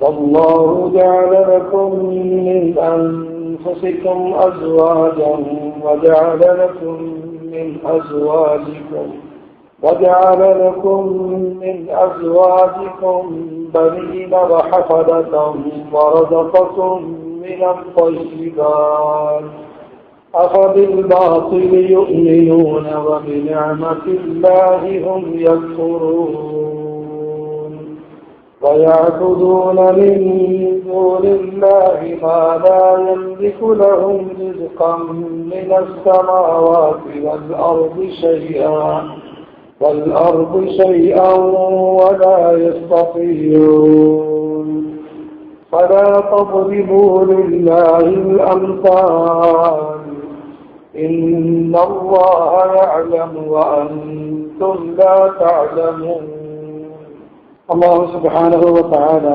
والله جعل لكم من أنفسكم أزواجا وجعل لكم من أزواجكم وجعل لكم من أزواجكم بنين وحفدة ورزقكم من الطيبات أفبالباطل يؤمنون وبنعمة الله هم يكفرون ويعبدون من دون الله ما لا يملك لهم رزقا من السماوات والأرض شيئا والأرض شيئا ولا يستطيعون. فلا تضربوا لله الأمثال. إن الله يعلم وأنتم لا تعلمون. അള്ളാഹു സുബാനുഭവ താര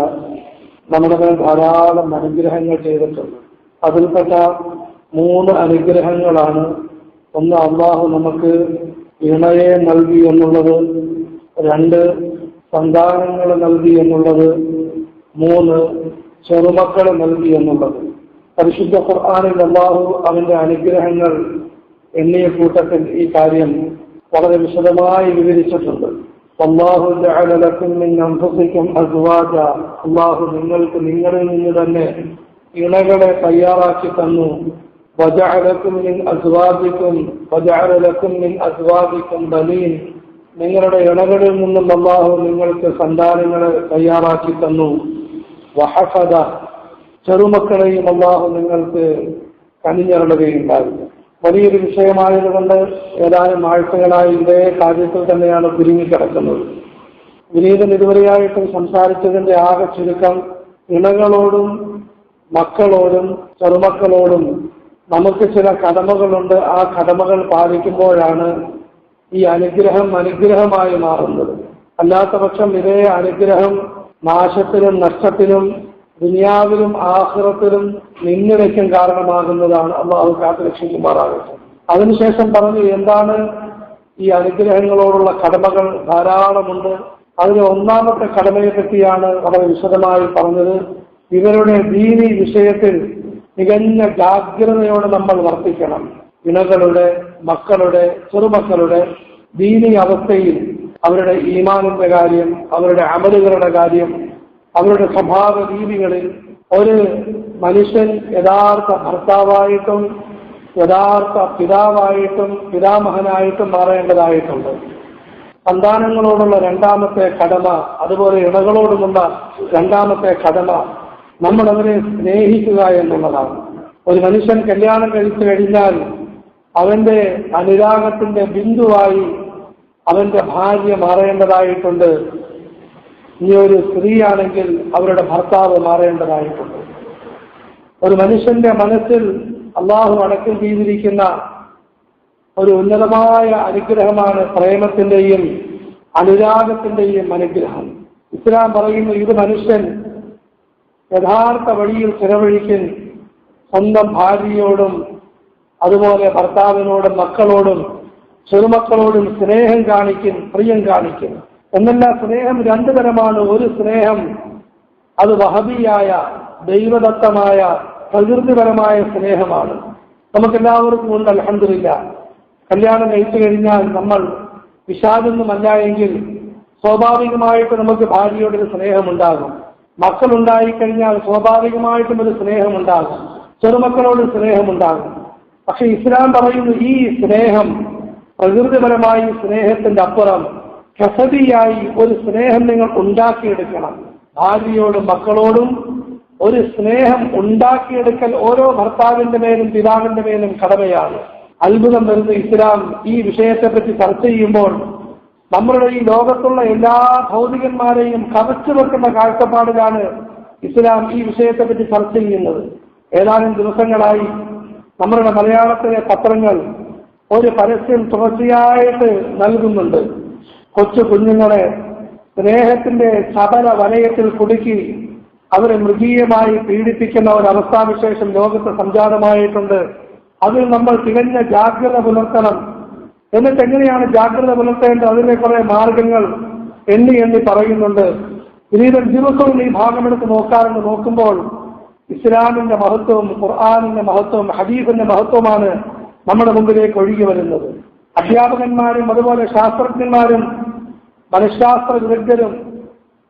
നമ്മുടെ മേൽ ധാരാളം അനുഗ്രഹങ്ങൾ ചെയ്തിട്ടുണ്ട്. അതിൽപ്പെട്ട മൂന്ന് അനുഗ്രഹങ്ങളാണ് ഒന്ന് അള്ളാഹു നമുക്ക് ഇണയെ നൽകി എന്നുള്ളത് രണ്ട് സന്താനങ്ങൾ നൽകി എന്നുള്ളത് മൂന്ന് ചെറുമക്കളെ നൽകി എന്നുള്ളത്. പരിശുദ്ധ ഖുർആാനിൽ അള്ളാഹു അവന്റെ അനുഗ്രഹങ്ങൾ എണ്ണിയ കൂട്ടത്തിൽ ഈ കാര്യം വളരെ വിശദമായി വിവരിച്ചിട്ടുണ്ട്. അള്ളാഹു അൻഫുസിക്കും അസ്വാജ. അള്ളാഹു നിങ്ങൾക്ക് നിങ്ങളിൽ നിന്ന് തന്നെ ഇണകളെ തയ്യാറാക്കി തന്നു. വജഅലക്കും മിൻ അസ്വാജിക്കും വജഅലക്കും മിൻ അസ്വാജിക്കും ബനീൻ. നിങ്ങളുടെ ഇണകളിൽ നിന്നും അള്ളാഹു നിങ്ങൾക്ക് സന്താനങ്ങളെ തയ്യാറാക്കി തന്നു. വഹഫദ ചെറുമക്കളെയും അള്ളാഹു നിങ്ങൾക്ക് കനിഞ്ഞിറങ്ങുകയുണ്ടായിരുന്നു വലിയൊരു വിഷയമായതുകൊണ്ട് ഏതാനും ആഴ്ചകളായി ഇതേ കാര്യത്തിൽ തന്നെയാണ് കുരുങ്ങിക്കിടക്കുന്നത് വിനീതൻ ഇതുവരെയായിട്ടും സംസാരിച്ചതിന്റെ ആകെ ചുരുക്കം ഇണകളോടും മക്കളോടും ചെറുമക്കളോടും നമുക്ക് ചില കടമകളുണ്ട്. ആ കടമകൾ പാലിക്കുമ്പോഴാണ് ഈ അനുഗ്രഹം അനുഗ്രഹമായി മാറുന്നത്. അല്ലാത്ത പക്ഷം ഇതേ അനുഗ്രഹം നാശത്തിനും നഷ്ടത്തിനും ദുനിയാവിലും ആഹ്റത്തിലും നിന്നിടയ്ക്കും കാരണമാകുന്നതാണ് അള്ളാഹു കാത്തുരക്ഷിക്കുമാറാകട്ടെ. അതിനുശേഷം പറഞ്ഞു എന്താണ് ഈ അനുഗ്രഹങ്ങളോടുള്ള കടമകൾ? ധാരാളമുണ്ട്. അതിന് ഒന്നാമത്തെ കടമയെ പറ്റിയാണ് വളരെ വിശദമായി പറഞ്ഞത്. ഇവരുടെ ദീനി വിഷയത്തിൽ തികഞ്ഞ ജാഗ്രതയോടെ നമ്മൾ വർത്തിക്കണം. ഇണകളുടെ മക്കളുടെ ചെറുമക്കളുടെ ദീനി അവസ്ഥയിൽ അവരുടെ ഈമാനിന്റെ കാര്യം അവരുടെ അമലുകളുടെ കാര്യം അവരുടെ സ്വഭാവ രീതികളിൽ ഒരു മനുഷ്യൻ യഥാർത്ഥ ഭർത്താവായിട്ടും യഥാർത്ഥ പിതാവായിട്ടും പിതാമഹനായിട്ടും മാറേണ്ടതായിട്ടുണ്ട്. സന്താനങ്ങളോടുള്ള രണ്ടാമത്തെ കടമ അതുപോലെ ഇണകളോടുമുള്ള രണ്ടാമത്തെ കടമ നമ്മൾ അവരെ സ്നേഹിക്കുക എന്നുള്ളതാണ്. ഒരു മനുഷ്യൻ കല്യാണം കഴിച്ചു കഴിഞ്ഞാൽ അവന്റെ അനുരാഗത്തിന്റെ ബിന്ദുവായി അവന്റെ ഭാര്യ മാറേണ്ടതായിട്ടുണ്ട്. ഇനി ഒരു സ്ത്രീയാണെങ്കിൽ അവരുടെ ഭർത്താവ് മാറേണ്ടതായിട്ടുണ്ട്. ഒരു മനുഷ്യന്റെ മനസ്സിൽ അള്ളാഹു അടക്കം ചെയ്തിരിക്കുന്ന ഒരു ഉന്നതമായ അനുഗ്രഹമാണ് പ്രേമത്തിന്റെയും അനുരാഗത്തിന്റെയും അനുഗ്രഹം. ഇസ്ലാം പറയുന്നു ഇത് മനുഷ്യൻ യഥാർത്ഥ വഴിയിൽ ചെലവഴിക്കും സ്വന്തം ഭാര്യയോടും അതുപോലെ ഭർത്താവിനോടും മക്കളോടും ചെറുമക്കളോടും സ്നേഹം കാണിക്കും പ്രിയം കാണിക്കും. എന്നല്ല സ്നേഹം രണ്ടു തരമാണ് ഒരു സ്നേഹം അത് വഹബിയായ ദൈവദത്തമായ പ്രകൃതിപരമായ സ്നേഹമാണ്. നമുക്കെല്ലാവർക്കും ഉണ്ട് അലഹമില്ല കല്യാണം കഴിച്ചു കഴിഞ്ഞാൽ നമ്മൾ വിഷാദൊന്നുമല്ല എങ്കിൽ സ്വാഭാവികമായിട്ട് നമുക്ക് ഭാര്യയോടൊരു സ്നേഹമുണ്ടാകും. മക്കളുണ്ടായിക്കഴിഞ്ഞാൽ സ്വാഭാവികമായിട്ടും ഒരു സ്നേഹമുണ്ടാകും. ചെറുമക്കളോട് സ്നേഹമുണ്ടാകും. പക്ഷെ ഇസ്ലാം പറയുന്നു ഈ സ്നേഹം പ്രകൃതിപരമായി സ്നേഹത്തിന്റെ അപ്പുറം. കസബിയായി ഒരു സ്നേഹം നിങ്ങൾ ഉണ്ടാക്കിയെടുക്കണം. ഭാര്യയോടും മക്കളോടും ഒരു സ്നേഹം ഉണ്ടാക്കിയെടുക്കൽ ഓരോ ഭർത്താവിന്റെ മേലും പിതാവിന്റെ മേലും കടമയാണ്. അത്ഭുതം വരുന്ന ഇസ്ലാം ഈ വിഷയത്തെപ്പറ്റി ചർച്ച ചെയ്യുമ്പോൾ നമ്മളുടെ ഈ ലോകത്തുള്ള എല്ലാ ഭൗതികന്മാരെയും കവച്ചു വെക്കുന്ന കാഴ്ചപ്പാടിലാണ് ഇസ്ലാം ഈ വിഷയത്തെപ്പറ്റി ചർച്ച ചെയ്യുന്നത്. ഏതാനും ദിവസങ്ങളായി നമ്മളുടെ മലയാളത്തിലെ പത്രങ്ങൾ ഒരു പരസ്യം തുടർച്ചയായിട്ട് നൽകുന്നുണ്ട്. കൊച്ചു കുഞ്ഞുങ്ങളെ സ്നേഹത്തിന്റെ സബല വലയത്തിൽ കുടുക്കി അവരെ മൃഗീയമായി പീഡിപ്പിക്കുന്ന ഒരു അവസ്ഥാവിശേഷം ലോകത്ത് സംജാതമായിട്ടുണ്ട്. അതിൽ നമ്മൾ തികഞ്ഞ ജാഗ്രത പുലർത്തണം. എന്നിട്ട് എങ്ങനെയാണ് ജാഗ്രത പുലർത്തേണ്ടത്? അതിന്റെ കുറെ മാർഗങ്ങൾ എണ്ണി എണ്ണി പറയുന്നുണ്ട്. ഇനിയിതൊരു ദിവസവും ഈ ഭാഗമെടുത്ത് നോക്കാറുണ്ട്. നോക്കുമ്പോൾ ഇസ്ലാമിന്റെ മഹത്വവും ഖുർആാനിന്റെ മഹത്വവും ഹദീഫിന്റെ മഹത്വമാണ് നമ്മുടെ മുമ്പിലേക്ക് ഒഴുകി വരുന്നത്. അധ്യാപകന്മാരും അതുപോലെ ശാസ്ത്രജ്ഞന്മാരും മനഃശാസ്ത്ര വിദഗ്ധരും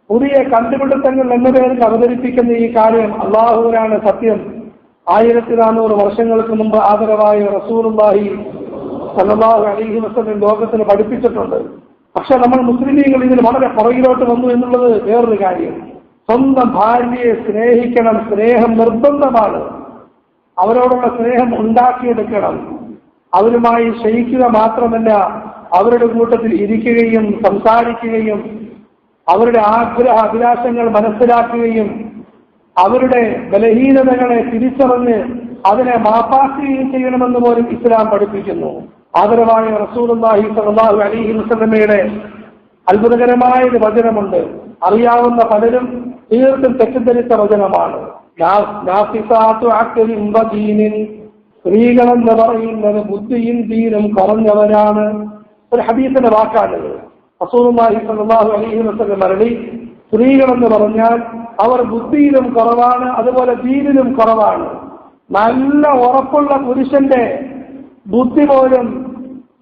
പുതിയ കണ്ടുപിടുത്തങ്ങൾ എന്ന പേരിൽ അവതരിപ്പിക്കുന്ന ഈ കാര്യം അള്ളാഹുവിനാണ് സത്യം. ആയിരത്തി നാനൂറ് വർഷങ്ങൾക്ക് മുമ്പ് ആദരവായ റസൂലുള്ളാഹി സല്ലല്ലാഹു അലൈഹി വസല്ലം ലോകത്തിന് പഠിപ്പിച്ചിട്ടുണ്ട്. പക്ഷെ നമ്മൾ മുസ്ലിമീങ്ങൾ ഇതിന് വളരെ പുറകിലോട്ട് വന്നു എന്നുള്ളത് വേറൊരു കാര്യം. സ്വന്തം ഭാര്യയെ സ്നേഹിക്കണം സ്നേഹം നിർബന്ധമാണ്. അവരോടുള്ള സ്നേഹം ഉണ്ടാക്കിയെടുക്കണം. അവരുമായി ക്ഷയിക്കുക മാത്രമല്ല അവരുടെ കൂട്ടത്തിൽ ഇരിക്കുകയും സംസാരിക്കുകയും അവരുടെ ആഗ്രഹ അഭിലാഷങ്ങൾ മനസ്സിലാക്കുകയും അവരുടെ ബലഹീനതകളെ തിരിച്ചറിഞ്ഞ് അതിനെ മാപ്പാക്കുകയും ചെയ്യണമെന്ന് പോലും ഇസ്ലാം പഠിപ്പിക്കുന്നു. ആദരവായ റസൂലുള്ളാഹി സലാഹു അലൈഹി വസല്ലമയുടെ അത്ഭുതകരമായ ഒരു വചനമുണ്ട്. അറിയാവുന്ന പലരും തീർത്തും തെറ്റിദ്ധരിച്ച വചനമാണ്. സ്ത്രീകളെന്ന് പറയുന്നത് ബുദ്ധിയും ദീനും കുറഞ്ഞവരാണ്. ഒരു ഹബീസിന്റെ വാക്കാണുള്ളത് റസൂലുള്ളാഹി സ്വല്ലല്ലാഹു അലൈഹി മരളി സ്ത്രീകളെന്ന് പറഞ്ഞാൽ അവർ ബുദ്ധിയിലും കുറവാണ് അതുപോലെ ദീനിലും കുറവാണ്. നല്ല ഉറപ്പുള്ള പുരുഷന്റെ ബുദ്ധി പോലും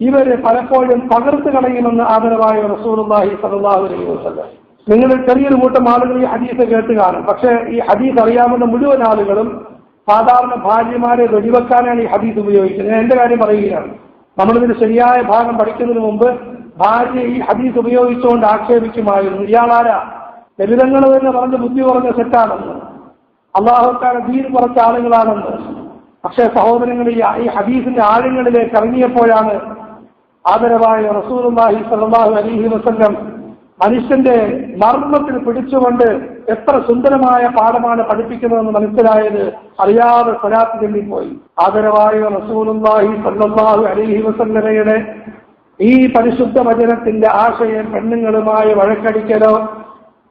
ഇവർ പലപ്പോഴും പകർത്ത് കളയുമെന്ന് ആദരവായ റസൂലുള്ളാഹി സ്വല്ലല്ലാഹു അലൈഹി വസല്ലം. നിങ്ങൾ ചെറിയൊരു കൂട്ടം ആളുകൾ ഈ ഹദീസ് കേട്ട് കാണും. പക്ഷേ ഈ ഹദീസ് അറിയാവുന്ന മുഴുവൻ ആളുകളും സാധാരണ ഭാര്യമാരെ വെടിവെക്കാനാണ് ഈ ഹദീസ് ഉപയോഗിക്കുന്നത്. ഞാൻ എന്റെ കാര്യം പറയുകയാണ്. നമ്മളിതിന്റെ ശരിയായ ഭാഗം പഠിക്കുന്നതിന് മുമ്പ് ഭാര്യ ഈ ഹദീസ് ഉപയോഗിച്ചുകൊണ്ട് ആക്ഷേപിക്കുമായിരുന്നു. ഇയാളാരാ? ലളിതങ്ങൾ തന്നെ പറഞ്ഞ് ബുദ്ധി പറഞ്ഞ സെറ്റാണെന്ന്. അള്ളാഹുക്കാരെ ദീൻ കുറച്ച ആളുകളാണെന്ന്. പക്ഷേ സഹോദരങ്ങൾ ഈ ഹദീസിന്റെ ആഴങ്ങളിലേക്ക് ഇറങ്ങിയപ്പോഴാണ് ആദരവായ റസൂലുള്ളാഹി സലാഹു അലൈഹി മനുഷ്യന്റെ മർമ്മത്തിൽ പിടിച്ചുകൊണ്ട് എത്ര സുന്ദരമായ പാഠമാണ് പഠിപ്പിക്കുന്നതെന്ന് മനസ്സിലായത് അറിയാതെ സ്വലാത്ത് ചെല്ലിപ്പോയി. ആദരവായ റസൂലുള്ളാഹി സ്വല്ലല്ലാഹു അലൈഹി വസല്ലമയുടെ ഈ പരിശുദ്ധ വചനത്തിന്റെ ആശയം പെണ്ണുങ്ങളുമായി വഴക്കടിക്കലോ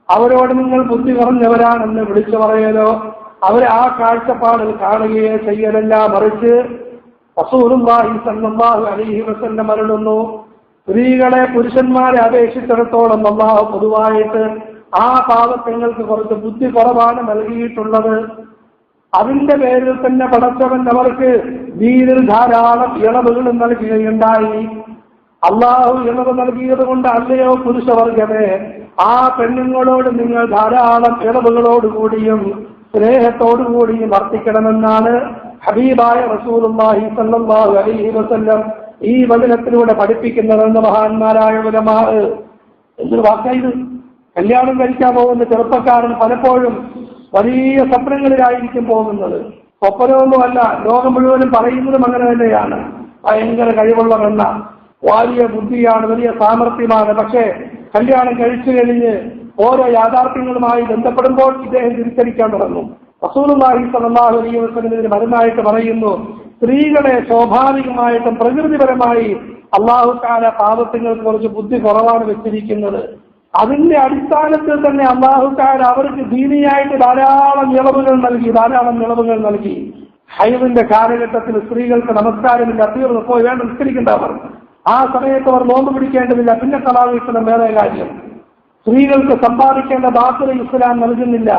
അവരോട് നിങ്ങൾ ബുദ്ധി കുറഞ്ഞവരാണെന്ന് വിളിച്ചു പറയലോ അവരെ ആ കാഴ്ചപ്പാടിൽ കാണുകയോ ചെയ്യലല്ല മറിച്ച് റസൂലുള്ളാഹി സല്ലാഹു അലൈഹി വസല്ലം അരുളുന്നു. സ്ത്രീകളെ പുരുഷന്മാരെ അപേക്ഷിച്ചിടത്തോളം അള്ളാഹു പൊതുവായിട്ട് ആ പാവത്തങ്ങൾക്ക് കുറച്ച് ബുദ്ധി കുറവാണ് നൽകിയിട്ടുള്ളത്. അതിന്റെ പേരിൽ തന്നെ പടച്ചവൻ അവർക്ക് വീരിൽ ധാരാളം ഇളവുകളും നൽകുകയുണ്ടായി. അള്ളാഹു ഇളവ് നൽകിയത് കൊണ്ട് അല്ലയോ പുരുഷവർഗമേ? ആ പെണ്ണുങ്ങളോട് നിങ്ങൾ ധാരാളം ഇളവുകളോടുകൂടിയും സ്നേഹത്തോടുകൂടിയും വർത്തിക്കണമെന്നാണ് ഹബീബായ റസൂലുള്ളാഹി സല്ലല്ലാഹു അലൈഹി വസല്ലം ഈ വചനത്തിലൂടെ പഠിപ്പിക്കുന്നതെന്ന് മഹാന്മാരായ ഉലമാർ എന്തൊരു വാക്കായത് കല്യാണം കഴിക്കാൻ പോകുന്ന ചെറുപ്പക്കാരൻ പലപ്പോഴും വലിയ സ്വപ്നങ്ങളിലായിരിക്കും പോകുന്നത്. സ്വപ്നമൊന്നുമല്ല ലോകം മുഴുവനും പറയുന്നതും അങ്ങനെ തന്നെയാണ്. ഭയങ്കര കഴിവുള്ള പെണ്ണ. വലിയ ബുദ്ധിയാണ് വലിയ സാമർഥ്യമാണ്. പക്ഷേ കല്യാണം കഴിച്ചു കഴിഞ്ഞ് ഓരോ യാഥാർത്ഥ്യങ്ങളുമായി ബന്ധപ്പെടുമ്പോൾ ഇദ്ദേഹം തിരിച്ചടിക്കാൻ തുടങ്ങും. റസൂലുള്ളാഹി സ്വല്ലല്ലാഹു അലൈഹി വസല്ലം മരുന്നായിട്ട് പറയുന്നു സ്ത്രീകളെ സ്വാഭാവികമായിട്ടും പ്രകൃതിപരമായി അള്ളാഹു താല പാപത്തിങ്ങൾക്ക് കുറച്ച് ബുദ്ധി കുറവാണ് വെച്ചിരിക്കുന്നത്. അതിന്റെ അടിസ്ഥാനത്തിൽ തന്നെ അള്ളാഹു അവർക്ക് ദീനിയായിട്ട് ധാരാളം ഇളവുകൾ നൽകി ധാരാളം ഇളവുകൾ നൽകി. ഹൈവിന്റെ കാലഘട്ടത്തിൽ സ്ത്രീകൾക്ക് നമസ്കാരമില്ല തീർന്നു പോയി വേണ്ട നിസ്കരിക്കേണ്ടവർ. ആ സമയത്ത് അവർ നോമ്പ് പിടിക്കേണ്ടതില്ല. പിന്നെ കലാവിക്കണം വേറെ കാര്യം. സ്ത്രീകൾക്ക് സമ്പാദിക്കേണ്ട ബാധ്യത ഇസ്ലാം നൽകുന്നില്ല.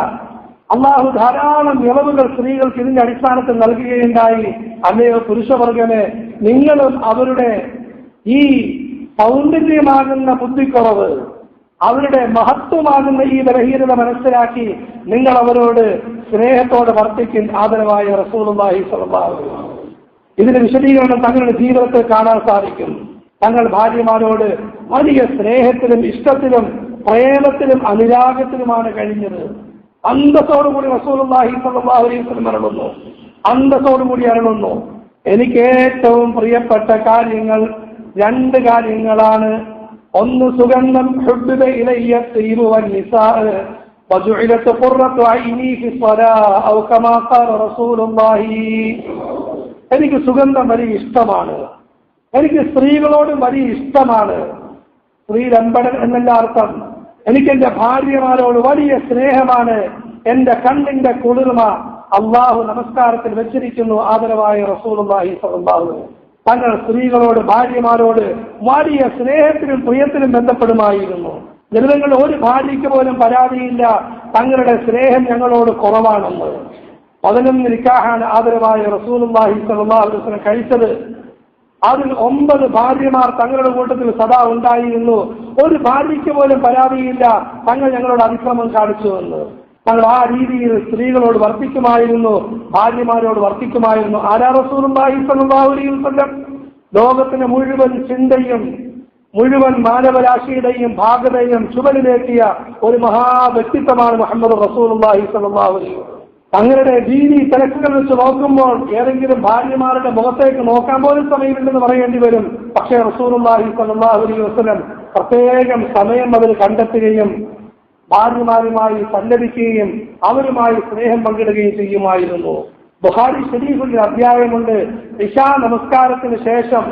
അള്ളാഹു ധാരാളം ഇളവുകൾ സ്ത്രീകൾക്ക് ഇതിന്റെ അടിസ്ഥാനത്തിൽ നൽകുകയുണ്ടായി. അല്ലയോ പുരുഷവർഗനെ നിങ്ങളും അവരുടെ ഈ സൗന്ദര്യമാകുന്ന ബുദ്ധിക്കുറവ് അവരുടെ മഹത്വമാകുന്ന ഈ ബലഹീനത മനസ്സിലാക്കി നിങ്ങൾ അവരോട് സ്നേഹത്തോടെ വർത്തിക്കും. ആദരവായ റസൂലുള്ളാഹി സ്വഭാവം. ഇതിന് വിശദീകരണം തങ്ങളുടെ ജീവിതത്തിൽ കാണാൻ സാധിക്കും. തങ്ങൾ ഭാര്യമാരോട് വലിയ സ്നേഹത്തിലും ഇഷ്ടത്തിലും പ്രേമത്തിലും അനുരാഗത്തിലുമാണ് കഴിഞ്ഞത്. അന്തസ്സോടുകൂടി റസൂലുള്ളാഹി സ്വല്ലല്ലാഹു അലൈഹി വസല്ലം അരുളുന്നു അന്തസ്സോടുകൂടി അരുളുന്നു എനിക്ക് ഏറ്റവും പ്രിയപ്പെട്ട കാര്യങ്ങൾ രണ്ട് കാര്യങ്ങളാണ് ഒന്ന് സുഗന്ധം ഹുബ്ബിബ ഇലയ്യ തീരു വന്നിസാ وجعلت قرة عيني في الصلاة أو كما قال رسول الله എനിക്ക് സുഗന്ധം വലിയ ഇഷ്ടമാണ് എനിക്ക് സ്ത്രീകളോട് വലിയ ഇഷ്ടമാണ് സ്ത്രീരമ്പടൻ എന്നല്ല അർത്ഥം എനിക്ക് എന്റെ ഭാര്യമാരോട് വലിയ സ്നേഹമാണ്. എന്റെ കണ്ണിന്റെ കുളിർമ അള്ളാഹു നമസ്കാരത്തിൽ വെച്ചിരിക്കുന്നു ആദരവായ അലൈഹി തങ്ങൾ സ്ത്രീകളോട് ഭാര്യമാരോട് വലിയ സ്നേഹത്തിലും പ്രിയത്തിലും ബന്ധപ്പെടുമായിരുന്നു. ജനങ്ങൾ ഒരു ഭാര്യയ്ക്ക് പോലും പരാതിയില്ല. തങ്ങളുടെ സ്നേഹം ഞങ്ങളോട് കുറവാണെന്ന്. പതിനൊന്ന് നിക്കാഹാണ് ആദരവായ വസല്ലം കഴിച്ചത്. അതിൽ ഒമ്പത് ഭാര്യമാർ തങ്ങളുടെ കൂട്ടത്തിൽ സദാ ഉണ്ടായിരുന്നു. ഒരു ഭാര്യയ്ക്ക് പോലും പരാതിയില്ല. തങ്ങൾ ഞങ്ങളോട് അതിക്രമം കാണിച്ചു എന്ന്. തങ്ങൾ ആ രീതിയിൽ സ്ത്രീകളോട് വർത്തിക്കുമായിരുന്നു. ഭാര്യമാരോട് വർത്തിക്കുമായിരുന്നു. ആരാ അലൈഹി വസല്ലം? ലോകത്തിന് മുഴുവൻ ചിന്തയും മുഴുവൻ മാനവരാശിയുടെയും ഭാഗതയും ചുമലിലേക്കിയ ഒരു മഹാ വ്യക്തിത്വമാണ് മുഹമ്മദ് സ്വല്ലല്ലാഹു അലൈഹി വസല്ലം. തങ്ങളുടെ ദീനി തിരക്കുകൾ വെച്ച് നോക്കുമ്പോൾ ഏതെങ്കിലും ഭാര്യമാരുടെ മുഖത്തേക്ക് നോക്കാൻ പോലും സമയമില്ലെന്ന് പറയേണ്ടി വരും. പക്ഷേ റസൂലുള്ളാഹി സ്വല്ലല്ലാഹു അലൈഹി വസല്ലം പ്രത്യേകം സമയം അതിൽ കണ്ടെത്തുകയും ഭാര്യമാരുമായി സല്ലപിക്കുകയും അവരുമായി സ്നേഹം പങ്കിടുകയും ചെയ്യുമായിരുന്നു. ബുഹാരി ഷെരീഫിന്റെ അധ്യായമുണ്ട്. ഇഷാ നമസ്കാരത്തിന് ശേഷം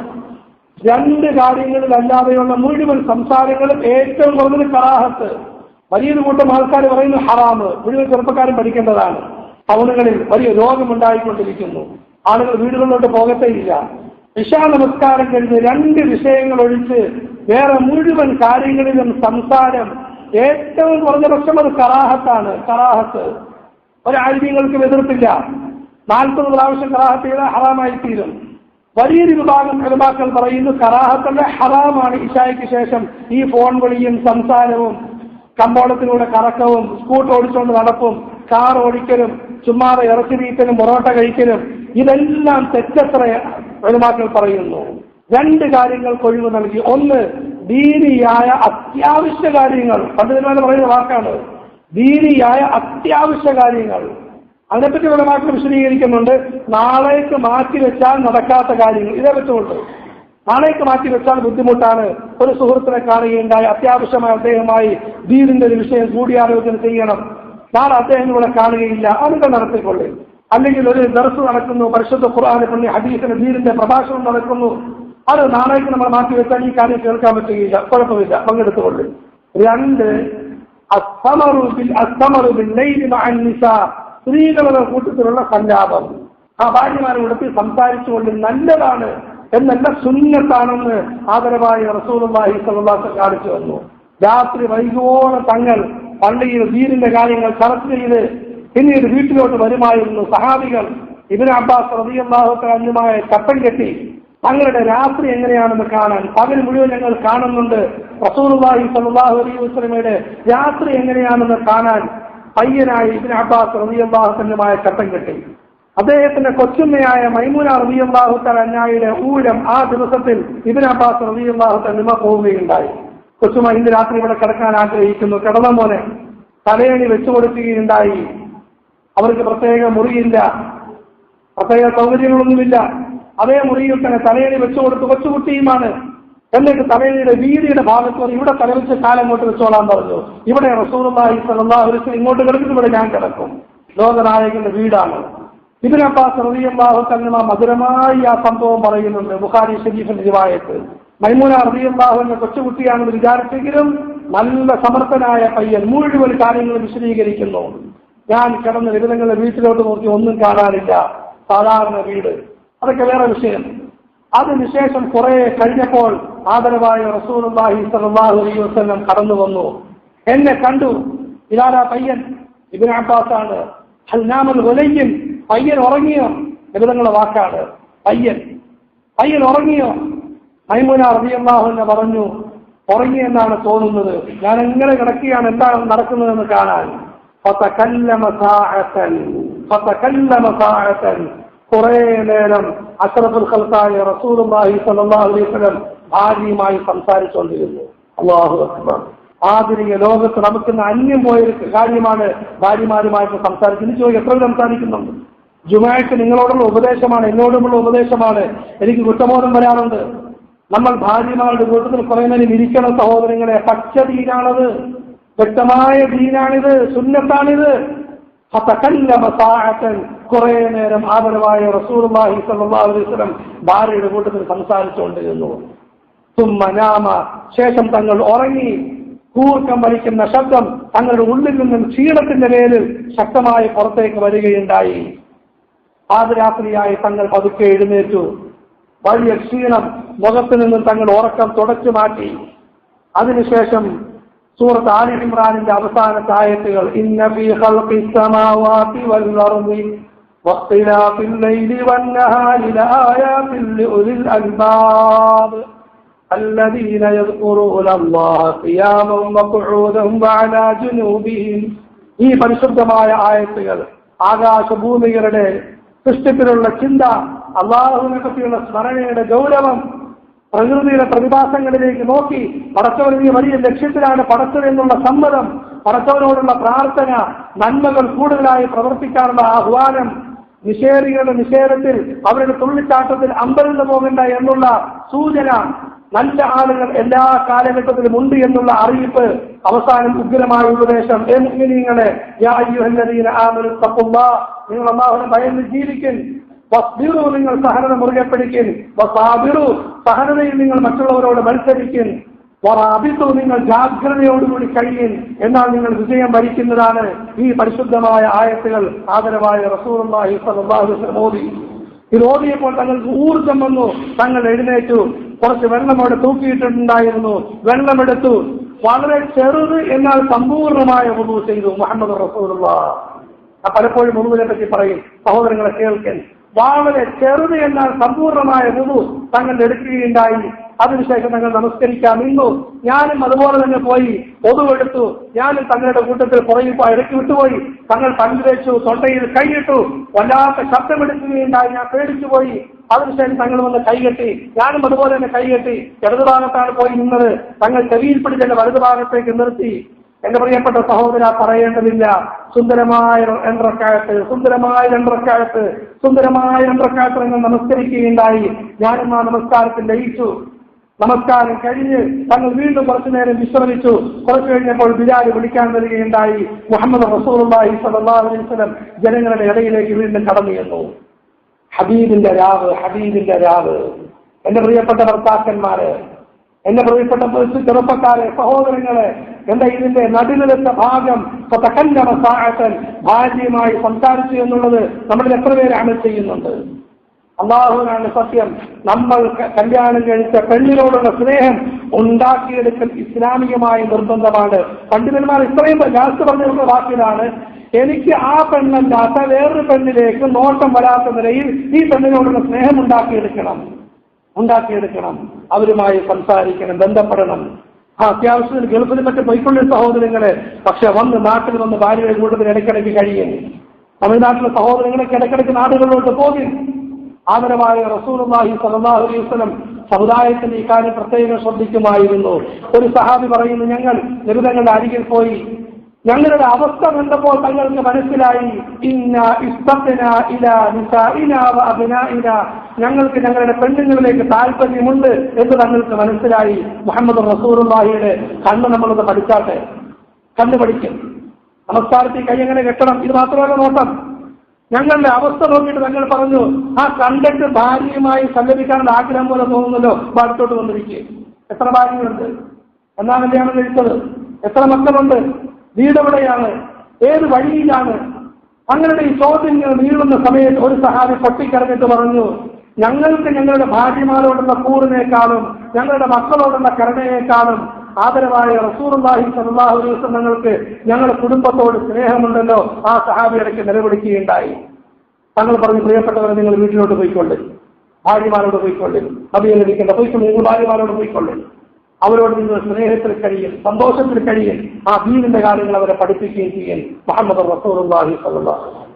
രണ്ട് കാര്യങ്ങളിൽ കാര്യങ്ങളിലല്ലാതെയുള്ള മുഴുവൻ സംസാരങ്ങളും ഏറ്റവും കുറഞ്ഞത് കറാഹത്ത്. വലിയൊരു കൂട്ടം ആൾക്കാർ പറയുന്നു ഹറാമ്. മുഴുവൻ ചെറുപ്പക്കാരും പഠിക്കേണ്ടതാണ്. ടൗണുകളിൽ വലിയ രോഗമുണ്ടായിക്കൊണ്ടിരിക്കുന്നു. ആളുകൾ വീടുകളിലോട്ട് പോകത്തേയില്ല. ഇഷാ നമസ്കാരം കഴിഞ്ഞ് രണ്ട് വിഷയങ്ങൾ ഒഴിച്ച് വേറെ മുഴുവൻ കാര്യങ്ങളിലും സംസാരം ഏറ്റവും കുറഞ്ഞ പക്ഷം അത് കറാഹത്താണ്. കറാഹത്ത്. ഒരാഴ്ചകൾക്കും എതിർപ്പില്ല. നാൽപ്പത് പ്രാവശ്യം കറാഹത്ത് ചെയ്താൽ ഹറാമായി തീരും വലിയൊരു വിഭാഗം കലമാക്കൾ പറയുന്നു കറാഹത്തല്ല ഹറാമാണ് ഇഷായ്ക്ക് ശേഷം ഈ ഫോൺ വിളിയും സംസാരവും കമ്പോളത്തിലൂടെ കറക്കവും സ്കൂട്ടർ ഓടിച്ചുകൊണ്ട് നടപ്പും കാർ ഓടിക്കലും ചുമ്മാതെ ഇറച്ചി വീക്കലും പൊറോട്ട കഴിക്കലും ഇതെല്ലാം തെറ്റത്ര ഉലമാക്കൾ പറയുന്നു. രണ്ട് കാര്യങ്ങൾ ഒഴിവ് നൽകി. ഒന്ന് ദീനിയായ അത്യാവശ്യ കാര്യങ്ങൾ. പണ്ഡിതന്മാരെ പറയുന്ന വാക്കാണ്. ദീനിയായ അത്യാവശ്യ കാര്യങ്ങൾ. അതിനെപ്പറ്റി ഉലമാക്കൾ വിശദീകരിക്കുന്നുണ്ട്. നാളേക്ക് മാറ്റി വെച്ചാൽ നടക്കാത്ത കാര്യങ്ങൾ. ഇതേ പറ്റുമുണ്ട് നാളേക്ക് മാറ്റി വെച്ചാൽ ബുദ്ധിമുട്ടാണ്. ഒരു സുഹൃത്തിനെ കാണുകയുണ്ടായി. അത്യാവശ്യമായ അദ്ദേഹമായി ദീനിന്റെ ഒരു വിഷയം കൂടിയാലോചന ചെയ്യണം. നാളെ അദ്ദേഹം ഇവിടെ കാണുകയില്ല. അതൊക്കെ നടത്തിക്കൊള്ളേ. അല്ലെങ്കിൽ ഒരു ദർസ് നടക്കുന്നു പരിശുദ്ധ ഖുർആാനെ പുണ്യ ഹദീസിന് ദീനിന്റെ പ്രഭാഷണം നടക്കുന്നു. അത് നാളേക്ക് നമ്മൾ മാറ്റി വെച്ചാൽ ഈ കാര്യം കേൾക്കാൻ പറ്റുകയില്ല. കുഴപ്പമില്ല. പങ്കെടുത്തുകൊള്ളു. രണ്ട് സ്ത്രീകളുടെ കൂട്ടത്തിലുള്ള സല്ലാപം ആ ഭാര്യമാരെ ഉടത്തി സംസാരിച്ചുകൊണ്ട് നല്ലതാണ് എന്നല്ല സുന്നത്താണെന്ന് ആദരവായി സ്വല്ലല്ലാഹു അലൈഹി കാണിച്ചു വന്നു രാത്രി വൈകുവോളം തങ്ങൾ പള്ളിയിൽ ദീനിന്റെ കാര്യങ്ങൾ ചർച്ച ചെയ്ത് പിന്നീട് വീട്ടിലോട്ട് വരുമായിരുന്നു. സഹാബികൾ ഇബിൻ അബ്ബാസ് തആലയുമായ കപ്പൻ കെട്ടി തങ്ങളുടെ രാത്രി എങ്ങനെയാണെന്ന് കാണാൻ പകൽ മുഴുവൻ ഞങ്ങൾ കാണുന്നുണ്ട്. റസൂലുള്ളാഹി സ്വല്ലല്ലാഹു അലൈഹി വസല്ലമയുടെ രാത്രി എങ്ങനെയാണെന്ന് കാണാൻ പയ്യനായ ഇബിൻ അബ്ബാസ് തആലയുമായ കപ്പൻ കെട്ടി. അദ്ദേഹത്തിന്റെ കൊച്ചുമ്മയായ മൈമൂന റളിയല്ലാഹു അന്നായിയുടെ ഊഴം ആ ദിവസത്തിൽ ഇബിൻ അബ്ബാസ് റളിയല്ലാഹു തആല പോവുകയുണ്ടായി. കൊച്ചുമ്മ ഇന്ന് രാത്രി ഇവിടെ കിടക്കാൻ ആഗ്രഹിക്കുന്നു. കിടന്ന മോനെ? തലയണി വെച്ചു കൊടുക്കുകയുണ്ടായി അവർക്ക് പ്രത്യേക മുറിയില്ല. പ്രത്യേക സൗകര്യങ്ങളൊന്നുമില്ല. അതേ മുറിയിൽ തന്നെ തലയണി വെച്ചു കൊടുത്ത് കൊച്ചുകുട്ടിയുമാണ്. എന്നിട്ട് തലയണിയുടെ വീതിയുടെ ഭാഗത്ത് വന്ന് ഇവിടെ തലവെച്ച് കാലം ഇങ്ങോട്ട് വെച്ചോളാൻ പറഞ്ഞു. ഇവിടെ റസൂറുമായി സല്ലാഹുലിസ് ഇങ്ങോട്ട് കിടക്കും ഇവിടെ ഞാൻ കിടക്കും. ലോകനായകന്റെ വീടാണ്. ഇതിനപ്പാ റളിയല്ലാഹു തആല മധുരമായി ആ സംഭവം പറയുന്നുണ്ട്. ബുഖാരി ഷരീഫിന്റെ റിവായത്ത്. മൈമൂന റളിയല്ലാഹു എന്ന കൊച്ചുകുട്ടിയാണെന്ന് വിചാരിച്ചെങ്കിലും നല്ല സമർത്ഥനായ പയ്യൻ മുഴുവൻ കാര്യങ്ങൾ വിശദീകരിക്കുന്നു. ഞാൻ കിടന്ന് വിവിധങ്ങളുടെ വീട്ടിലോട്ട് നോക്കി ഒന്നും കാണാനില്ല. സാധാരണ വീട്. അതൊക്കെ വേറെ വിഷയം. അതിനുശേഷം കുറെ കഴിഞ്ഞപ്പോൾ ആദരവായ റസൂലുള്ളാഹി സ്വല്ലല്ലാഹു അലൈഹി വസല്ലം കടന്നു വന്നു. എന്നെ കണ്ടു. ഇതാരാ പയ്യൻ? ഇബിൻ ആണ് ഹൽനാമൽ ഹുലയ്യൻ പയ്യൻ ഉറങ്ങിയോ? നിബിധങ്ങളുടെ വാക്കാണ്. പയ്യൻ. പയ്യൻ ഉറങ്ങിയോ? മൈമുന എന്ന് പറഞ്ഞു ഉറങ്ങിയെന്നാണ് തോന്നുന്നത്. ഞാൻ എങ്ങനെ കിടക്കുകയാണ് എന്താണ് നടക്കുന്നതെന്ന് കാണാൻ. കുറേ നേരം അഷറഫുൽ ഖൽഖായ റസൂലുള്ളാഹി സ്വല്ലല്ലാഹു അലൈഹി വസല്ലം ഭാര്യയുമായി സംസാരിച്ചുകൊണ്ടിരുന്നു. അള്ളാഹു ആധുനിക ലോകത്ത് നമുക്കിന്ന് അന്യം പോയൊരു കാര്യമാണ് ഭാര്യമാരുമായിട്ട് സംസാരിക്കുന്നത് ചോദിക്കും എത്ര സംസാരിക്കുന്നുണ്ട്? ജുമായിട്ട് നിങ്ങളോടുള്ള ഉപദേശമാണ് എന്നോടുമുള്ള ഉപദേശമാണ്. എനിക്ക് കുറ്റബോധം വരാറുണ്ട്. നമ്മൾ ഭാര്യമാരുടെ കൂട്ടത്തിൽ കുറെ നേരം ഇരിക്കണം സഹോദരങ്ങളെ പച്ച ദീനാണത് വ്യക്തമായ ദീനാണിത് സുന്നത്താണിത്. കുറെ നേരം ആദരവായ അലൈഹി വസല്ലം ഭാര്യയുടെ കൂട്ടത്തിൽ സംസാരിച്ചുകൊണ്ടിരുന്നു. സുമ്മനാമ ശേഷം തങ്ങൾ ഉറങ്ങി. കൂർക്കം വലിക്കുന്ന ശബ്ദം തങ്ങളുടെ ഉള്ളിൽ നിന്നും ക്ഷീണത്തിന്റെ പേരിൽ ശക്തമായി പുറത്തേക്ക് വരികയുണ്ടായി. പാതിരാത്രിയായി തങ്ങൾ പതുക്കെ എഴുന്നേറ്റു. വലിയ ക്ഷീണം മുഖത്തു നിന്നും തങ്ങൾ ഉറക്കം തുടച്ചു മാറ്റി അതിനുശേഷം സൂറത്ത് ആലി ഇമ്രാനിന്റെ അവസാനത്തെ ആയത്തുകൾ ഇന്ന ഫീ ഖൽഖി സമാവാതി വൽ അർദി واختلاف الليل والنهار لآيات لأولي الألباب الذين يذكرون الله قياما وقعودا وعلى جنوبهم ഈ പരിശുദ്ധമായ ആയത്തുകൾ ആകാശഭൂമികളുടെ സൃഷ്ടിപ്പിലുള്ള ചിന്ത അള്ളാഹുവിനെ പറ്റിയുള്ള സ്മരണയുടെ ഗൗരവം പ്രകൃതിയുടെ പ്രതിഭാസങ്ങളിലേക്ക് നോക്കി പടച്ചവൻ ഈ വലിയ ലക്ഷ്യത്തിലാണ് പടച്ചവനെന്നുള്ള സമ്മതം പടച്ചവനോടുള്ള പ്രാർത്ഥന നന്മകൾ കൂടുതലായി പ്രവർത്തിക്കാനുള്ള ആഹ്വാനം. നിഷേധികളുടെ നിഷേധത്തിൽ അവരുടെ തുള്ളിച്ചാട്ടത്തിൽ അമ്പരന്ന് പോകണ്ട എന്നുള്ള സൂചന നല്ല ആളുകൾ എല്ലാ കാലഘട്ടത്തിലും ഉണ്ട് എന്നുള്ള അറിയിപ്പ് അവസാനം ഉഗ്രമായ ഉപദേശം. നിങ്ങൾ അല്ലാഹുവിനെ ഭയന്ന് ജീവിക്കും വസ്ബിറു നിങ്ങൾ സഹനത മുറുകെ പിടിക്കും വസാബിറു സഹനതയിൽ നിങ്ങൾ മറ്റുള്ളവരോട് മത്സരിക്കും വറാബിത്തു നിങ്ങൾ ജാഗ്രതയോടുകൂടി കഴിയും എന്നാൽ നിങ്ങൾ വിജയം വരിക്കുന്നതാണ് ഈ പരിശുദ്ധമായ ആയത്തുകൾ ആദരവായ റസൂലുള്ളാഹി മോദി ഇത് ഓതിയപ്പോൾ തങ്ങൾക്ക് ഊർജം വന്നു. തങ്ങൾ എഴുന്നേറ്റു. കുറച്ച് വെള്ളം അവിടെ തൂക്കിയിട്ടുണ്ടായിരുന്നു. വെള്ളമെടുത്തു വളരെ ചെറുത് എന്നാൽ സമ്പൂർണമായ വുളു ചെയ്തു മുഹമ്മദ് റസൂലുള്ള പലപ്പോഴും മുറിവിനെ പറ്റി പറയും. സഹോദരങ്ങളെ കേൾക്കൻ വളരെ ചെറുത് എന്നാൽ സമ്പൂർണമായ ഋതു തങ്ങൾ എടുക്കുകയുണ്ടായി. അതിനുശേഷം തങ്ങൾ നമസ്കരിക്കാൻ നിന്നു ഞാനും അതുപോലെ തന്നെ പോയി പൊതുവെടുത്തു ഞാനും തങ്ങളുടെ കൂട്ടത്തിൽ പുറകിൽ ഇടയ്ക്ക് വിട്ടുപോയി. തങ്ങൾ പങ്കുവച്ചു തൊണ്ടയിൽ കൈയിട്ടു. വല്ലാത്ത ശബ്ദമെടുക്കുകയുണ്ടായി. ഞാൻ പേടിച്ചു പോയി. അതിനുശേഷം തങ്ങൾ വന്ന് കൈകെട്ടി. ഞാനും അതുപോലെ തന്നെ കൈകെട്ടി. ഇടതുഭാഗത്താണ് പോയി നിന്നത്. തങ്ങൾ ചെവിയിൽ പിടിച്ച് എന്റെ വലതുഭാഗത്തേക്ക് നിർത്തി. എന്റെ പ്രിയപ്പെട്ട സഹോദര പറയേണ്ടതില്ല. സുന്ദരമായ രണ്ടറക്കാലത്ത് സുന്ദരമായ രണ്ടറക്കാലത്ത് സുന്ദരമായ രണ്ടറക്കാലത്ത് നിങ്ങൾ നമസ്കരിക്കുകയുണ്ടായി. ഞാനും ആ നമസ്കാരത്തിൽ ലയിച്ചു. നമസ്കാരം കഴിഞ്ഞ് തങ്ങൾ വീണ്ടും കുറച്ചു നേരം വിശ്രമിച്ചു. കുറച്ചു കഴിഞ്ഞപ്പോൾ ബിലാൽ വിളിക്കാൻ വരികയുണ്ടായി. മുഹമ്മദ് റസൂലുള്ളാഹി സലഹുലം ജനങ്ങളുടെ ഇടയിലേക്ക് വീണ്ടും കടന്നു ചെന്നു. ഹബീബിന്റെ രാവ് ഹബീബിന്റെ രാവ്. എന്റെ പ്രിയപ്പെട്ട ഭർത്താക്കന്മാര് എന്റെ പ്രിയപ്പെട്ട ചെറുപ്പക്കാരെ സഹോദരങ്ങളെ എന്താ ഇതിന്റെ നടുനിലത്തെ ഭാഗം സ്വതക്കല്ലമ സാഹത്തൻ ഭാര്യയുമായി സംസാരിച്ചു എന്നുള്ളത് നമ്മളിൽ എത്ര പേര് അമൽ ചെയ്യുന്നുണ്ട്? അള്ളാഹുവിനാണ് സത്യം. നമ്മൾ കല്യാണം കഴിച്ച പെണ്ണിനോടുള്ള സ്നേഹം ഉണ്ടാക്കിയെടുക്കൽ ഇസ്ലാമികമായ നിർബന്ധമാണ്. പണ്ഡിതന്മാർ ഇത്രയും ലാസ്റ്റ് പറഞ്ഞിരുന്ന വാക്കിലാണ് എനിക്ക് ആ പെണ്ണല്ലാത്ത വേറൊരു പെണ്ണിലേക്ക് നോട്ടം വരാത്ത നിലയിൽ ഈ പെണ്ണിനോടുള്ള സ്നേഹം ഉണ്ടാക്കിയെടുക്കണം. ഉണ്ടാക്കിയെടുക്കണം. അവരുമായി സംസാരിക്കണം ബന്ധപ്പെടണം. ആ അത്യാവശ്യത്തിന് ഗൾഫിൽ മറ്റു പോയിക്കൊള്ളിയ സഹോദരങ്ങളെ പക്ഷെ വന്ന് നാട്ടിൽ വന്ന് ഭാര്യയുടെ കൂട്ടത്തിൽ ഇടയ്ക്കിടയ്ക്ക് കഴിയും തമിഴ്നാട്ടിലെ സഹോദരങ്ങളൊക്കെ ഇടയ്ക്കിടയ്ക്ക് നാടുകളിലോട്ട് പോകും. ആദരമായ റസൂലുള്ളാഹി സ്വല്ലല്ലാഹു അലൈഹി വസല്ലം സമുദായത്തിന് ഇക്കാര്യം കാര്യം പ്രത്യേകം ശ്രദ്ധിക്കുമായിരുന്നു. ഒരു സഹാബി പറയുന്നു ഞങ്ങൾ ദുരിതങ്ങളുടെ അരികിൽ പോയി ഞങ്ങളുടെ അവസ്ഥ കണ്ടപ്പോൾ തങ്ങൾക്ക് മനസ്സിലായി ഇന്ന ഇസ്തത്തിന ഇല നിസ ഇല അഭിന ഇല ഞങ്ങൾക്ക് ഞങ്ങളുടെ പെണ്ണുങ്ങളിലേക്ക് താല്പര്യമുണ്ട് എന്ന് തങ്ങൾക്ക് മനസ്സിലായി. മുഹമ്മദ് റസൂറുള്ളാഹിയുടെ കണ്ണ് നമ്മളൊന്ന് പഠിച്ചാട്ടെ. കണ്ണ് പഠിക്കും. നമസ്കാരത്തിൽ കൈ എങ്ങനെ കെട്ടണം? ഇത് മാത്രമല്ല നോട്ടം ഞങ്ങളുടെ അവസ്ഥ നോക്കിയിട്ട് തങ്ങൾ പറഞ്ഞു ആ കണ്ടിട്ട് ഭാര്യയുമായി സല്ലപിക്കാനുള്ള ആഗ്രഹം പോലെ തോന്നുന്നല്ലോ. അപ്പൊ അടുത്തോട്ട് വന്നിരിക്കുക എത്ര ഭാര്യയുണ്ട്? എന്നാണ് കല്യാണം കഴിച്ചത്. എത്ര മക്കളുണ്ട്? വീടെവിടെയാണ്? ഏത് വഴിയിലാണ്? അങ്ങനെ ഈ ചോദ്യങ്ങൾ നീളുന്ന സമയത്ത് ഒരു സഹാബി പൊട്ടിക്കരഞ്ഞിട്ട് പറഞ്ഞു ഞങ്ങൾക്ക് ഞങ്ങളുടെ ഭാര്യമാരോടുള്ള കൂറിനേക്കാളും ഞങ്ങളുടെ മക്കളോടുള്ള കരുണയേക്കാളും ആദരവായ റസൂറുല്ലാഹി സല്ലാഹു അലൈഹി വസല്ലം ഞങ്ങൾക്ക് ഞങ്ങളുടെ കുടുംബത്തോട് സ്നേഹമുണ്ടല്ലോ. ആ സഹാബി ഇടയ്ക്ക് നിലവിളിക്കുകയുണ്ടായി. തങ്ങൾ പറഞ്ഞു പ്രിയപ്പെട്ടവരെ നിങ്ങൾ വീട്ടിലോട്ട് പോയിക്കൊള്ളു. ഭാര്യമാരോട് പോയിക്കൊള്ളു. ലഭിക്കേണ്ട പോയിക്കൊണ്ട് നിങ്ങൾ ഭാര്യമാരോട് പോയിക്കൊള്ളു. അവരോട് നിങ്ങൾ സ്നേഹത്തിൽ കഴിയും സന്തോഷത്തിൽ കഴിയും ആ ദീനിന്റെ കാര്യങ്ങൾ അവരെ പഠിപ്പിക്കുകയും ചെയ്യും മുഹമ്മദ് വസല്ലം.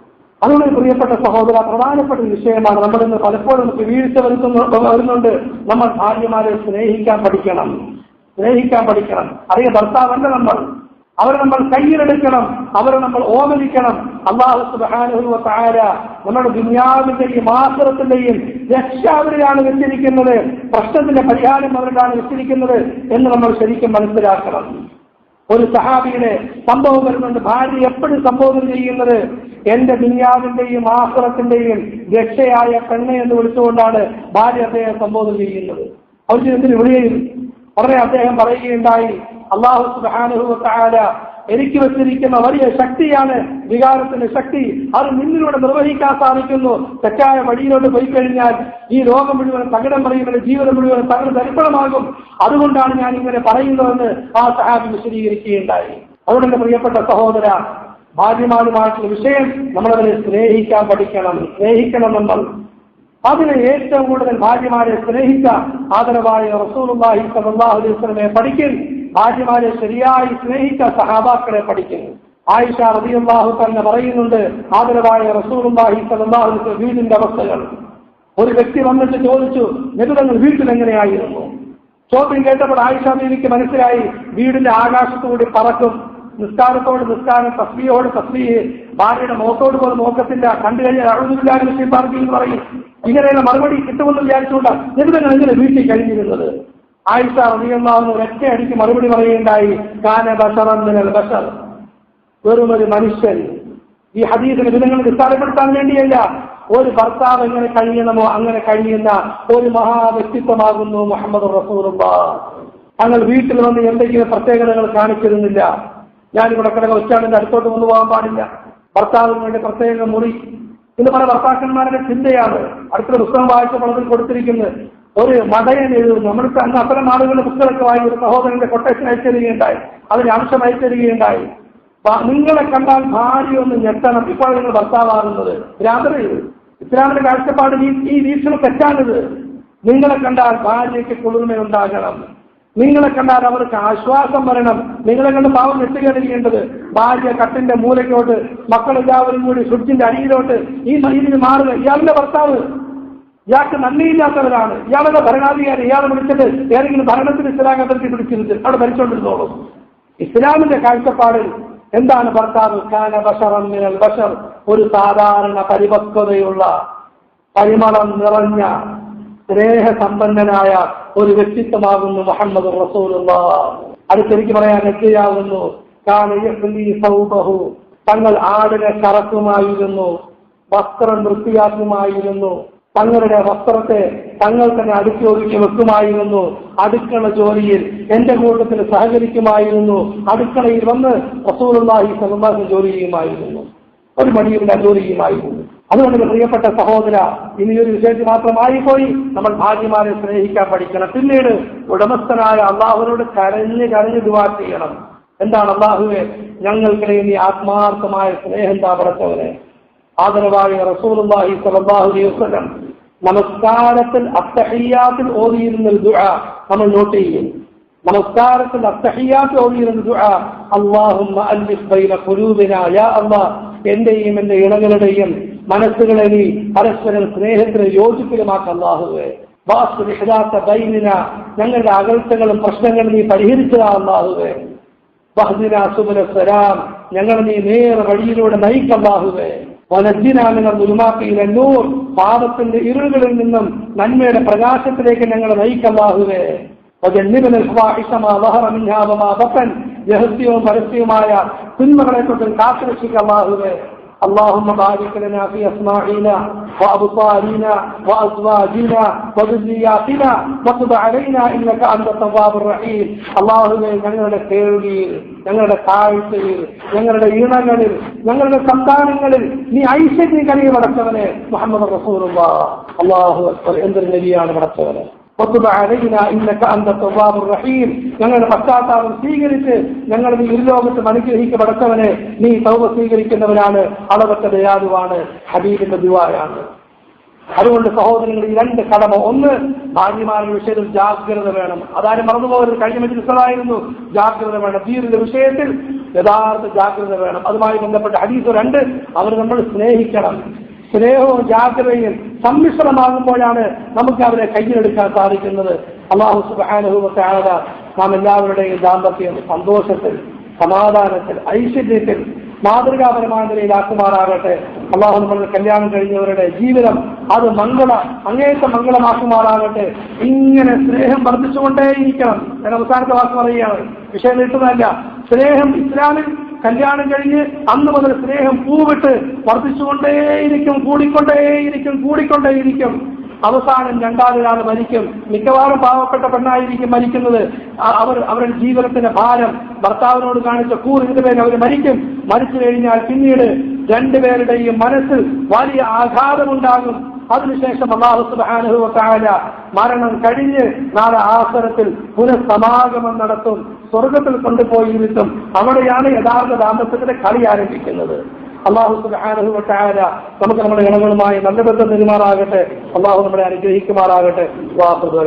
അതുകൊണ്ട് പ്രിയപ്പെട്ട സഹോദര പ്രധാനപ്പെട്ട വിഷയമാണ് നമ്മൾ ഇന്ന് പലപ്പോഴും വീഴ്ച വരുത്തുന്ന വരുന്നുണ്ട്. നമ്മൾ ഭാര്യമാരെ സ്നേഹിക്കാൻ പഠിക്കണം. സ്നേഹിക്കാൻ പഠിക്കണം. അറിയ ഭർത്താവല്ല നമ്മൾ. അവരെ നമ്മൾ കയ്യിലെടുക്കണം. അവരെ നമ്മൾ ഓമനിക്കണം. അള്ളാഹു സുബ്ഹാനഹു താര നമ്മുടെ ദുന്യാവിന്റെയും ആസുരത്തിന്റെയും രക്ഷ അവരിലാണ് വെച്ചിരിക്കുന്നത്. പ്രശ്നത്തിന്റെ പരിഹാരം അവരിലാണ് വെച്ചിരിക്കുന്നത് എന്ന് നമ്മൾ ശരിക്കും മനസ്സിലാക്കണം. ഒരു സഹാബിയുടെ സംഭവം വരുന്നുണ്ട്. ഭാര്യ എപ്പോഴും സംബോധന ചെയ്യുന്നത് എന്റെ ദുന്യാവിന്റെയും ആസുരത്തിന്റെയും രക്ഷയായ പെണ്ണെ എന്ന് വിളിച്ചുകൊണ്ടാണ് ഭാര്യ അദ്ദേഹം സംബോധന ചെയ്യുന്നത്. എന്തിനു വിളിയും ഉടനെ അദ്ദേഹം പറയുകയുണ്ടായി. അള്ളാഹു സുബ്ഹാനഹു വ തആല എനിക്ക് വെച്ചിരിക്കുന്ന വലിയ ശക്തിയാണ് വികാരത്തിന്റെ ശക്തി. അത് നിന്നിലൂടെ നിർവഹിക്കാൻ സാധിക്കുന്നു. തെറ്റായ വഴിയിലോട്ട് പോയി കഴിഞ്ഞാൽ ഈ ലോകം മുഴുവൻ തകിടം പറയും എന്റെ ജീവിതം മുഴുവൻ തകിടം തരിപ്പണമാകും. അതുകൊണ്ടാണ് ഞാൻ ഇങ്ങനെ പറയുന്നതെന്ന് ആ സഹാബി വിശദീകരിക്കുകയുണ്ടായി. അതുകൊണ്ട് എന്റെ പ്രിയപ്പെട്ട സഹോദര ഭാര്യമാരുമായിട്ടുള്ള വിഷയം നമ്മളവരെ സ്നേഹിക്കാൻ പഠിക്കണം. സ്നേഹിക്കണം നമ്മൾ. അതിന് ഏറ്റവും കൂടുതൽ ഭാര്യമാരെ സ്നേഹിച്ച ആദരവായ റസൂലുള്ളാഹി സ്വല്ലല്ലാഹു അലൈഹി പഠിക്കൽ ഭാര്യമാരെ ശരിയായി സ്നേഹിച്ച സഹാബാക്കളെ പഠിക്കുന്നു. ആയിഷ റബിയുള്ളാഹു തന്നെ പറയുന്നുണ്ട് ആദരവായ അലൈഹി വസല്ലം വീടിന്റെ അവസ്ഥകൾ. ഒരു വ്യക്തി വന്നിട്ട് ചോദിച്ചു നിഗുതങ്ങൾ വീട്ടിൽ എങ്ങനെയായിരുന്നു? ചോദ്യം കേട്ടപ്പോൾ ആയിഷ ബീവിക്ക് മനസ്സിലായി വീടിന്റെ ആകാശത്തുകൂടി പറക്കും നിസ്കാരത്തോട് നിസ്കാരം തസ്ബിയോട് തസ്മിയെ ഭാര്യയുടെ മുഖത്തോട് പോലും നോക്കത്തില്ല കണ്ടു കഴിഞ്ഞാൽ അഴുതില്ലാതെ എന്ന് പറയും. ഇങ്ങനെയുള്ള മറുപടി കിട്ടുമെന്ന് വിചാരിച്ചുകൊണ്ട് നിഗുതങ്ങൾ എങ്ങനെ വീട്ടിൽ കഴിഞ്ഞിരുന്നത്? ആയിഷ അറിയുന്ന ഒരൊറ്റ അടിക്ക് മറുപടി പറയുകയുണ്ടായി. കാന ബഷറന്നിനൽ ബസർ വെറും ഒരു മനുഷ്യൻ. ഈ ഹദീസിന് ദിനങ്ങൾ നിസ്സാരപ്പെടുത്താൻ വേണ്ടിയല്ല. ഒരു ഭർത്താവ് എങ്ങനെ കഴിയണമോ അങ്ങനെ കഴിയുന്ന ഒരു മഹാവ്യക്തിത്വമാകുന്നു മുഹമ്മദ് റസൂറുള്ള തങ്ങൾ വീട്ടിൽ വന്ന് എന്തെങ്കിലും പ്രത്യേകതകൾ കാണിച്ചിരുന്നില്ല. ഞാനിവിടെ കിടക്കുന്ന ഉച്ചാണിന്റെ അടുത്തോട്ട് കൊണ്ടുപോകാൻ പാടില്ല. ഭർത്താവിന് വേണ്ടി പ്രത്യേക മുറി. ഇന്ന് പല ഭർത്താക്കന്മാരുടെ ചിന്തയാണ്. അടുത്ത പുസ്തകം വായിച്ച പലതിൽ കൊടുത്തിരിക്കുന്നത് ഒരു മതയൻ എഴുതുന്നു. നമ്മൾക്ക് അന്ന് അത്തരം ആളുകളുടെ പുസ്തകമൊക്കെ വായി ഒരു സഹോദരന്റെ കൊട്ടേഷൻ അയച്ചുതരികയുണ്ടായി അതിന് അംശം അയച്ചുതരികയുണ്ടായി നിങ്ങളെ കണ്ടാൽ ഭാര്യ ഒന്ന് ഞെട്ടണം. ഇപ്പോൾ നിങ്ങൾ ഭർത്താവാകുന്നത്. രാത്രി ഇസ്ലാമിന്റെ കാഴ്ചപ്പാട് ഈ വീക്ഷണം തെറ്റാണിത്. നിങ്ങളെ കണ്ടാൽ ഭാര്യയ്ക്ക് കുളിർമയുണ്ടാകണം. നിങ്ങളെ കണ്ടാൽ അവർക്ക് ആശ്വാസം വരണം. നിങ്ങളെ കണ്ട് പാവം ഞെട്ടുകയറിയേണ്ടത് ഭാര്യ കട്ടിന്റെ മൂലയ്ക്കോട്ട് മക്കളെല്ലാവരും കൂടി ഫ്രിഡ്ജിന്റെ അടിയിലോട്ട് ഈ ഇതിന് മാറുക. ഇയാളുടെ ഭർത്താവ് ഇയാൾക്ക് നന്ദിയില്ലാത്തവരാണ്. ഇയാളുടെ ഭരണാധികാരി ഇയാളെ വിളിച്ചിട്ട് ഏതെങ്കിലും ഭരണത്തിന് ഇസ്ലാമത്തിൽ പിടിച്ചിരുന്നത് അവിടെ ഭരിച്ചോണ്ടിരുന്നോളൂ. ഇസ്ലാമിന്റെ കാഴ്ചപ്പാടിൽ എന്താണ് ഭർത്താവ്? ഖാന ബഷറൻ ബഷർ. ഒരു സാധാരണ പരിപക്വതയുള്ള പരിമളം നിറഞ്ഞ സ്നേഹസമ്പന്നനായ ഒരു വ്യക്തിത്വമാകുന്നു മുഹമ്മദ് റസൂലുള്ള. അടുത്തെനിക്ക് പറയാൻ എത്തിയാകുന്നു തങ്ങൾ ആടിനെ കറക്കുമായിരുന്നു വസ്ത്രം വൃത്തിയാക്കുമായിരുന്നു. തങ്ങളുടെ വസ്ത്രത്തെ തങ്ങൾ തന്നെ അടുക്കി ഒതുക്കി വെക്കുമായിരുന്നു. അടുക്കള ജോലിയിൽ എന്റെ കൂട്ടത്തിൽ സഹകരിക്കുമായിരുന്നു. അടുക്കളയിൽ വന്ന് റസൂലുള്ളാഹി സല്ലല്ലാഹു ജോലി ചെയ്യുമായിരുന്നു. ഒരു മണിയുടെ ജോലി ചെയ്യുമായിരുന്നു. അതുകൊണ്ട് എന്റെ പ്രിയപ്പെട്ട സഹോദര ഇനി ഒരു വിഷയത്തിൽ മാത്രമായി പോയി നമ്മൾ ഭാര്യമാരെ സ്നേഹിക്കാൻ പഠിക്കണം. പിന്നീട് ഉടമസ്ഥനായ അള്ളാഹുവിനോട് കരഞ്ഞ് കരഞ്ഞ് ദുവാ ചെയ്യണം. എന്താണ് അള്ളാഹുവെ? ഞങ്ങൾക്കിടയിൽ നീ ആത്മാർത്ഥമായ സ്നേഹം താ പടച്ചവനെ. ആദരവായ അലൈഹി വസല്ലം നമസ്കാരത്തിൽ അത്തഹയ്യാത്തിൽ ഓതിയിരുന്ന ദുആ നമ്മൾ നോട്ട് ചെയ്യും. നമസ്കാരത്തിൽ അത്തഹയ്യാത്തിൽ ഓതിയിരുന്ന യാ അല്ലാഹ് എന്റെയും എന്റെ ഇണകളുടെയും മനസ്സുകളെ നീ പരസ്പരം സ്നേഹത്തിന് യോജിപ്പിലുമാക്കല്ലാഹുവേ വാസ്തു വിഷാത്ത ദൈനിന ഞങ്ങളുടെ അകൽത്തകളും പ്രശ്നങ്ങളും നീ പരിഹരിച്ചതാഹുവേ വഹദിന സുബല സലാം ഞങ്ങൾ നീ നേർ വഴിയിലൂടെ നയിക്കല്ലാഹുവേ വനജിനാമിന ദുരുമാക്കിയിൽ എന്നൂർ പാപത്തിന്റെ ഇരുളുകളിൽ നിന്നും നന്മയുടെ പ്രകാശത്തിലേക്ക് ഞങ്ങൾ നയിക്കല്ലാഹുവേ രഹസ്യവും പരസ്യവുമായ തിന്മകളെ തൊട്ടും കാത്തുരക്ഷിക്കല്ലാഹുവേ اللهم بارك لنا في أسماعنا وأبصارنا وأزواجنا وذرياتنا وتب علينا إنك أنت التواب الرحيم اللهم ഞങ്ങളുടെ കേൾവിയിൽ ഞങ്ങളുടെ കാഴ്ചയിൽ ഞങ്ങളുടെ ഇണകളിൽ ഞങ്ങളുടെ സന്താനങ്ങളിൽ നീ ഐശ്വര്യം കനിയെ പടച്ചവനെ മുഹമ്മദ് റസൂലുള്ള അള്ളാഹു അക്ബർ എന്തൊരു നബിയാണ് പടച്ചവനെ ഞങ്ങളുടെ പശ്ചാത്താപം സ്വീകരിച്ച് ഞങ്ങൾ നീ ഇരുലോകത്തും അനുഗ്രഹിക്കപ്പെടുത്തവനെ നീ സൗഭ സ്വീകരിക്കുന്നവനാണ് അളവറ്റ ദയാലുവാണ് ഹബീബിന്റെ ദിവായാണ്. അതുകൊണ്ട് സഹോദരങ്ങൾ ഈ രണ്ട് കടമ. ഒന്ന് ഭാര്യമാരുടെ വിഷയത്തിൽ ജാഗ്രത വേണം. അതാരും മറന്നുപോകരുത്. കഴിഞ്ഞ മജിലിസറായിരുന്നു ജാഗ്രത വേണം. ദീനിന്റെ വിഷയത്തിൽ യഥാർത്ഥ ജാഗ്രത വേണം. അതുമായി ബന്ധപ്പെട്ട ഹരീസ് രണ്ട് അവർ നമ്മൾ സ്നേഹിക്കണം. സ്നേഹവും ജാഗ്രതയും സമ്മിശ്രമാകുമ്പോഴാണ് നമുക്ക് അവരെ കയ്യിലെടുക്കാൻ സാധിക്കുന്നത്. അള്ളാഹു സുബാനുഭവത്താഴ നാം എല്ലാവരുടെയും ദാമ്പത്യം സന്തോഷത്തിൽ സമാധാനത്തിൽ ഐശ്വര്യത്തിൽ മാതൃകാപരമായ നിലയിലാക്കുമാറാകട്ടെ. അള്ളാഹു നമ്മളുടെ കല്യാണം കഴിഞ്ഞവരുടെ ജീവിതം അത് മംഗള അങ്ങേയത്തെ മംഗളമാക്കുമാറാകട്ടെ. ഇങ്ങനെ സ്നേഹം വർദ്ധിച്ചുകൊണ്ടേയിരിക്കണം. ഞാൻ അവസാനത്തെ വാക്ക് പറയുകയാണ്. വിഷയം നീട്ടുന്നതല്ല. സ്നേഹം ഇസ്ലാമിൽ കല്യാണം കഴിഞ്ഞ് അന്ന് മുതൽ സ്നേഹം പൂവിട്ട് വർദ്ധിച്ചുകൊണ്ടേയിരിക്കും കൂടിക്കൊണ്ടേയിരിക്കും കൂടിക്കൊണ്ടേയിരിക്കും. അവസാനം രണ്ടാമതൊരാൾ മരിക്കും. മിക്കവാറും പാവപ്പെട്ട പെണ്ണായിരിക്കും മരിക്കുന്നത്. അവർ അവരുടെ ജീവിതത്തിന്റെ ഭാരം ഭർത്താവിനോട് കാണിച്ച കൂറിന്റെ പേര് അവർ മരിക്കും. മരിച്ചു കഴിഞ്ഞാൽ പിന്നീട് രണ്ടുപേരുടെയും മനസ്സിൽ വലിയ ആഘാതമുണ്ടാകും. അതിനുശേഷം അള്ളാഹു സുബ്ഹാനഹു വതആല മരണം കഴിഞ്ഞ് നാളെ ആസരത്തിൽ പുനഃസമാഗമം നടത്തും സ്വർഗത്തിൽ കൊണ്ടുപോയി ഇരുത്തും അവിടെയാണ് യഥാർത്ഥ ദാമ്പത്യത്തിന്റെ കളി ആരംഭിക്കുന്നത്. അള്ളാഹു സുബ്ഹാനഹു വതആല നമുക്ക് നമ്മുടെ ഇണകളുമായി നല്ല ബന്ധം പെരുമാറാകട്ടെ അള്ളാഹു നമ്മളെ അനുഗ്രഹിക്കുമാറാകട്ടെ. വാഹുദ്